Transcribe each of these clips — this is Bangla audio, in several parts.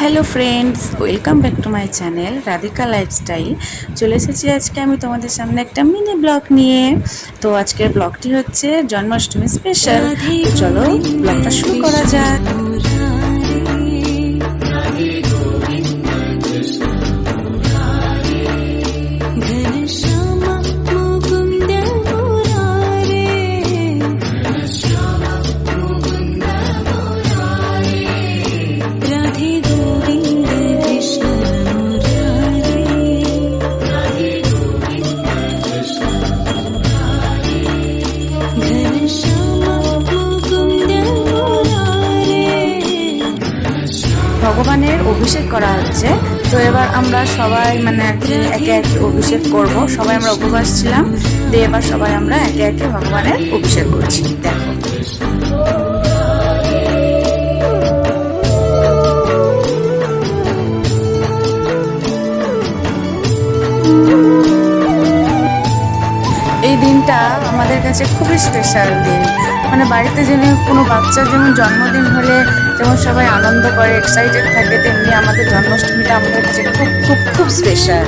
Hello friends welcome back to my channel Radhika lifestyle চলে এসেছি আজকে আমি তোমাদের সামনে একটা মিনি ব্লগ নিয়ে। তো আজকের ব্লগটি হচ্ছে জন্মাষ্টমী স্পেশাল চলো ব্লগটা শুরু করা যাক। ভগবানের অভিষেক করা হচ্ছে। তো এবার আমরা সবাই মানে আর কি একে একে অভিষেক করব। সবাই আমরা উপবাস ছিলাম। দিয়ে এবার সবাই আমরা একে একে ভগবানের অভিষেক করছি। দেখো। এই দিনটা আমাদের কাছে খুবই স্পেশাল দিন। মানে বাড়িতে যেন কোনো বাচ্চার যেমন জন্মদিন হলে যেমন সবাই আনন্দ করে এক্সাইটেড থাকে, তেমনি আমাদের জন্মাষ্টমীটা আমাদের কাছে খুব খুব খুব স্পেশাল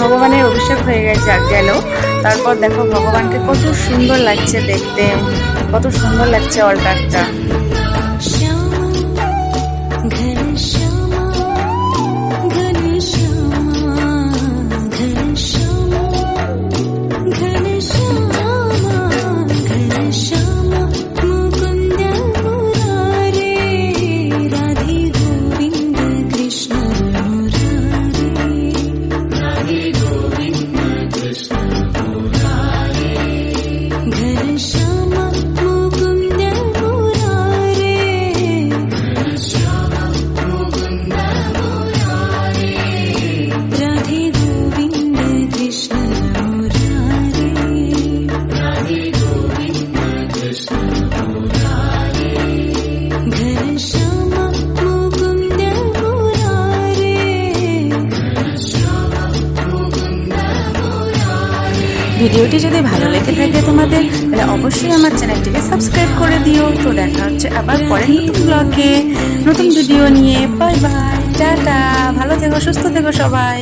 ভগবানের অভিষেক হয়ে গেছে, আর গেল। তারপর দেখো ভগবানকে কত সুন্দর লাগছে দেখতে, কত সুন্দর লাগছে অলটারটা ভিডিওটি যদি ভালো লেগে থাকে তোমাদের, তাহলে অবশ্যই আমার চ্যানেলটিকে সাবস্ক্রাইব করে দিও। তো দেখা হচ্ছে আবার পরের নতুন ব্লগে। নতুন ভিডিও নিয়ে। Bye bye, tata. ভালো থেকো, সুস্থ থেকো সবাই।